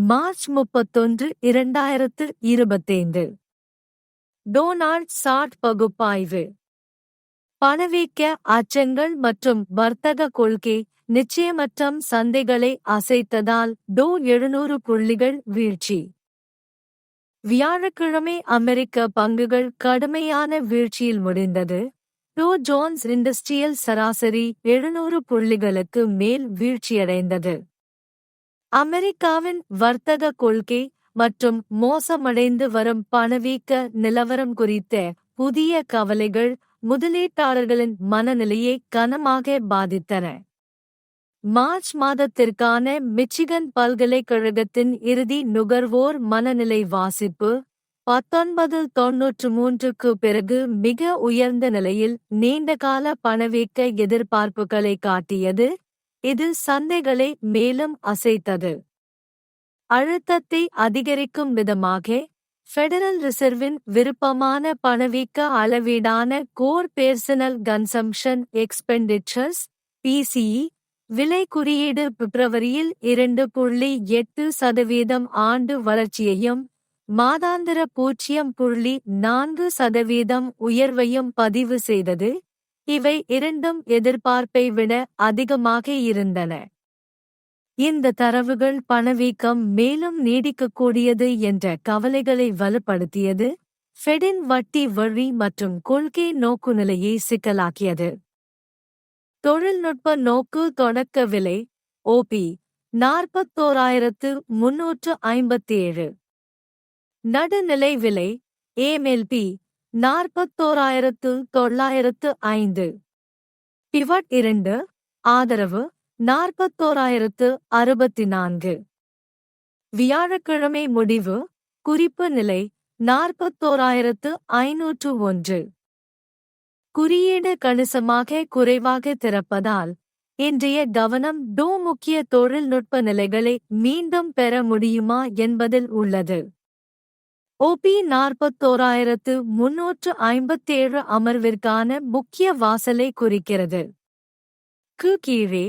March முப்பத்தொன்று இரண்டாயிரத்து இருபத்தைந்து. டொனால்ட் சாட் பகுப்பாய்வு. பணவீக்க அச்சங்கள் மற்றும் வர்த்தக கொள்கை நிச்சயமற்றம் சந்தைகளை அசைத்ததால் டோ எழுநூறு புள்ளிகள் வீழ்ச்சி. வியாழக்கிழமை அமெரிக்க பங்குகள் கடுமையான வீழ்ச்சியில் முடிந்தது. டோ ஜோன்ஸ் இண்டஸ்ட்ரியல் சராசரி எழுநூறு புள்ளிகளுக்கு மேல் வீழ்ச்சியடைந்தது. அமெரிக்காவின் வர்த்தக கொள்கை மற்றும் மோசமடைந்து வரும் பணவீக்க நிலவரம் குறித்த புதிய கவலைகள் முதலீட்டாளர்களின் மனநிலையை கனமாக பாதித்தன. மார்ச் மாதத்திற்கான மிச்சிகன் பல்கலைக்கழகத்தின் இறுதி நுகர்வோர் மனநிலை வாசிப்பு பத்தொன்பது தொன்னூற்று மூன்றுக்கு பிறகு மிக உயர்ந்த நிலையில் நீண்டகால பணவீக்க எதிர்பார்ப்புகளை காட்டியது இது சந்தைகளை மேலும் அசைத்தது. அழுத்தத்தை அதிகரிக்கும் விதமாக ஃபெடரல் ரிசர்வின் விருப்பமான பணவீக்க அளவீடான core personal consumption expenditures PCE விலை குறியீடு பிப்ரவரியில் இரண்டு புள்ளி எட்டு சதவீதம் ஆண்டு வளர்ச்சியையும் மாதாந்திர பூஜ்ஜியம் புள்ளி நான்கு சதவீதம் உயர்வையும் பதிவு செய்தது. இவை இரண்டும் எதிர்பார்ப்பை விட அதிகமாக இருந்தன. இந்த தரவுகள் பணவீக்கம் மேலும் நீடிக்கக்கூடியது என்ற கவலைகளை வலுப்படுத்தியது. ஃபெடின் வட்டி வழி மற்றும் கொள்கை நோக்குநிலையை சிக்கலாக்கியது. தொழில்நுட்ப நோக்கு தொடக்க விலை ஓபி நாற்பத்தோராயிரத்து முன்னூற்று ஐம்பத்தி ஏழு நடுநிலை விலை ஏமெல்பி நாற்பத்தோராயிரத்து தொள்ளாயிரத்து ஐந்து. பிவட் இரண்டு ஆதரவு நாற்பத்தோராயிரத்து அறுபத்தி நான்கு வியாழக்கிழமை முடிவு குறிப்பு நிலை நாற்பத்தோராயிரத்து ஐநூற்று ஒன்று. குறியீடு கணிசமாக குறைவாக திறப்பதால் இன்றைய கவனம் டோ முக்கிய தொழில்நுட்ப நிலைகளை மீண்டும் பெற முடியுமா என்பதில் உள்ளது. ஓபி நாற்பத்தோராயிரத்து முன்னூற்று ஐம்பத்தேழு அமர்விற்கான முக்கிய வாசலை குறிக்கிறது. கு கீழே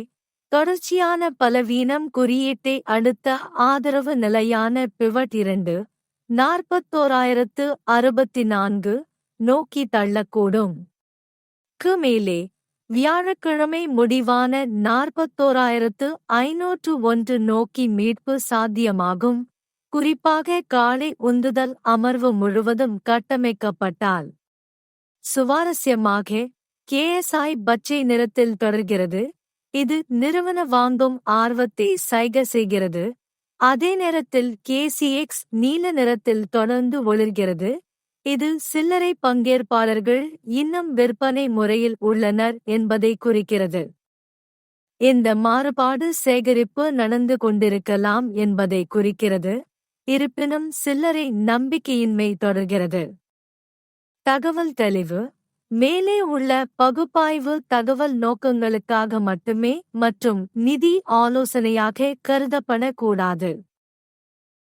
தொடர்ச்சியான பலவீனம் குறியீட்டை அடுத்த ஆதரவு நிலையான பிவட் இரண்டு நாற்பத்தோராயிரத்து அறுபத்தி நான்கு நோக்கி தள்ளக்கூடும். கு மேலே வியாழக்கிழமை முடிவான நாற்பத்தோராயிரத்து ஐநூற்று ஒன்று நோக்கி மீட்பு சாத்தியமாகும். குறிப்பாக காலை உந்துதல் அமர்வு முழுவதும் கட்டமைக்கப்பட்டால் சுவாரஸ்யமாக கேஎஸ்ஐ பச்சை நிறத்தில் தொடர்கிறது. இது நிறுவன வாங்கும் ஆர்வத்தை சைக செய்கிறது. அதே நேரத்தில் கேசிஎக்ஸ் நீல நிறத்தில் தொடர்ந்து ஒளிர்கிறது. இது சில்லறை பங்கேற்பாளர்கள் இன்னும் விற்பனை முறையில் உள்ளனர் என்பதை குறிக்கிறது. இந்த மாறுபாடு சேகரிப்பு நடந்து கொண்டிருக்கலாம் என்பதை குறிக்கிறது. இருப்பினும் சில்லறை நம்பிக்கையின்மை தொடர்கிறது. தகவல் தெளிவு. மேலே உள்ள பகுப்பாய்வு தகவல் நோக்கங்களுக்காக மட்டுமே மற்றும் நிதி ஆலோசனையாக கருதப்படக்கூடாது.